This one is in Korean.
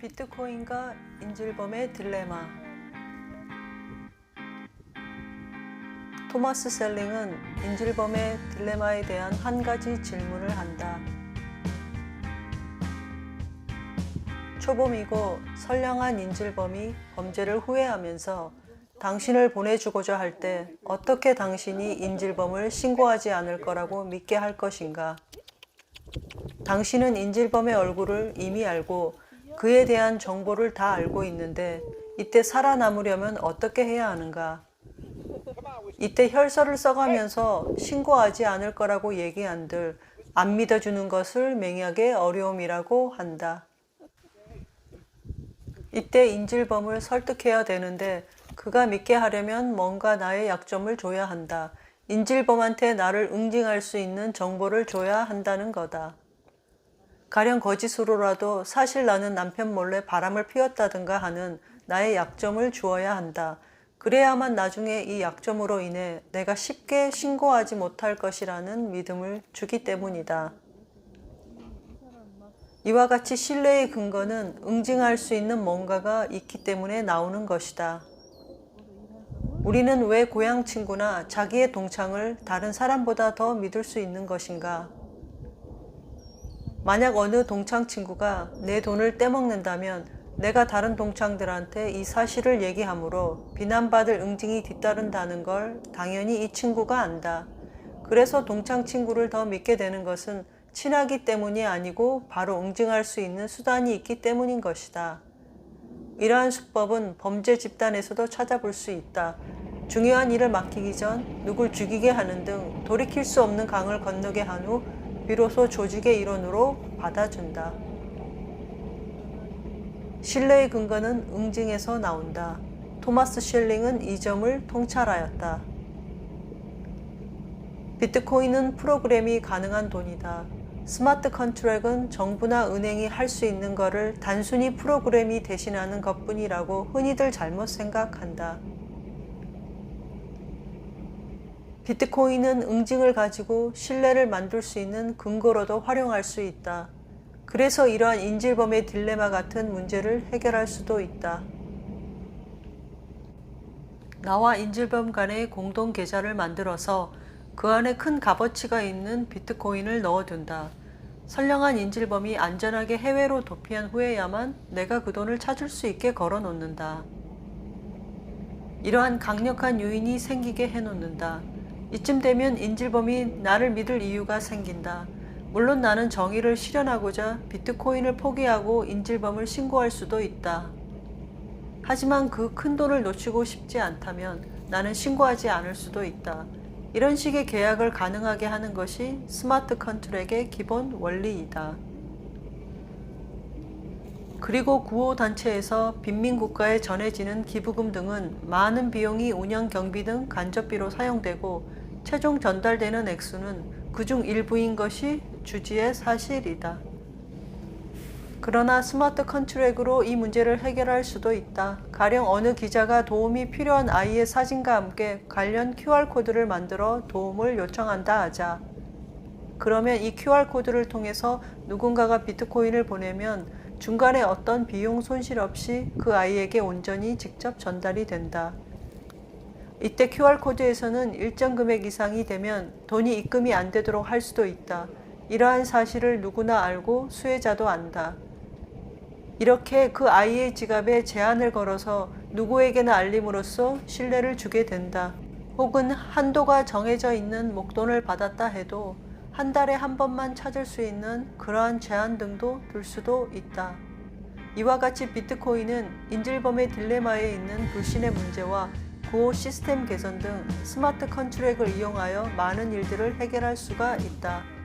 비트코인과 인질범의 딜레마 토마스 셀링은 인질범의 딜레마에 대한 한 가지 질문을 한다. 초범이고 선량한 인질범이 범죄를 후회하면서 당신을 보내주고자 할 때 어떻게 당신이 인질범을 신고하지 않을 거라고 믿게 할 것인가? 당신은 인질범의 얼굴을 이미 알고 그에 대한 정보를 다 알고 있는데 이때 살아남으려면 어떻게 해야 하는가? 이때 혈서를 써가면서 신고하지 않을 거라고 얘기한들 안 믿어주는 것을 맹약의 어려움이라고 한다. 이때 인질범을 설득해야 되는데 그가 믿게 하려면 뭔가 나의 약점을 줘야 한다. 인질범한테 나를 응징할 수 있는 정보를 줘야 한다는 거다. 가령 거짓으로라도 사실 나는 남편 몰래 바람을 피웠다든가 하는 나의 약점을 주어야 한다. 그래야만 나중에 이 약점으로 인해 내가 쉽게 신고하지 못할 것이라는 믿음을 주기 때문이다. 이와 같이 신뢰의 근거는 응징할 수 있는 뭔가가 있기 때문에 나오는 것이다. 우리는 왜 고향 친구나 자기의 동창을 다른 사람보다 더 믿을 수 있는 것인가? 만약 어느 동창 친구가 내 돈을 떼먹는다면 내가 다른 동창들한테 이 사실을 얘기하므로 비난받을 응징이 뒤따른다는 걸 당연히 이 친구가 안다. 그래서 동창 친구를 더 믿게 되는 것은 친하기 때문이 아니고 바로 응징할 수 있는 수단이 있기 때문인 것이다. 이러한 수법은 범죄 집단에서도 찾아볼 수 있다. 중요한 일을 맡기기 전 누굴 죽이게 하는 등 돌이킬 수 없는 강을 건너게 한 후 비로소 조직의 일원으로 받아준다. 신뢰의 근거는 응징에서 나온다. 토마스 쉘링은 이 점을 통찰하였다. 비트코인은 프로그램이 가능한 돈이다. 스마트 컨트랙은 정부나 은행이 할 수 있는 것을 단순히 프로그램이 대신하는 것뿐이라고 흔히들 잘못 생각한다. 비트코인은 응징을 가지고 신뢰를 만들 수 있는 근거로도 활용할 수 있다. 그래서 이러한 인질범의 딜레마 같은 문제를 해결할 수도 있다. 나와 인질범 간의 공동 계좌를 만들어서 그 안에 큰 값어치가 있는 비트코인을 넣어둔다. 선량한 인질범이 안전하게 해외로 도피한 후에야만 내가 그 돈을 찾을 수 있게 걸어 놓는다. 이러한 강력한 요인이 생기게 해 놓는다. 이쯤 되면 인질범이 나를 믿을 이유가 생긴다. 물론 나는 정의를 실현하고자 비트코인을 포기하고 인질범을 신고할 수도 있다. 하지만 그 큰 돈을 놓치고 싶지 않다면 나는 신고하지 않을 수도 있다. 이런 식의 계약을 가능하게 하는 것이 스마트 컨트랙의 기본 원리이다. 그리고 구호 단체에서 빈민 국가에 전해지는 기부금 등은 많은 비용이 운영 경비 등 간접비로 사용되고 최종 전달되는 액수는 그중 일부인 것이 주지의 사실이다. 그러나 스마트 컨트랙으로 이 문제를 해결할 수도 있다. 가령 어느 기자가 도움이 필요한 아이의 사진과 함께 관련 QR코드를 만들어 도움을 요청한다 하자. 그러면 이 QR코드를 통해서 누군가가 비트코인을 보내면 중간에 어떤 비용 손실 없이 그 아이에게 온전히 직접 전달이 된다. 이때 QR코드에서는 일정 금액 이상이 되면 돈이 입금이 안 되도록 할 수도 있다. 이러한 사실을 누구나 알고 수혜자도 안다. 이렇게 그 아이의 지갑에 제한을 걸어서 누구에게나 알림으로써 신뢰를 주게 된다. 혹은 한도가 정해져 있는 목돈을 받았다 해도 한 달에 한 번만 찾을 수 있는 그러한 제한 등도 둘 수도 있다. 이와 같이 비트코인은 인질범의 딜레마에 있는 불신의 문제와 구호 시스템 개선 등 스마트 컨트랙을 이용하여 많은 일들을 해결할 수가 있다.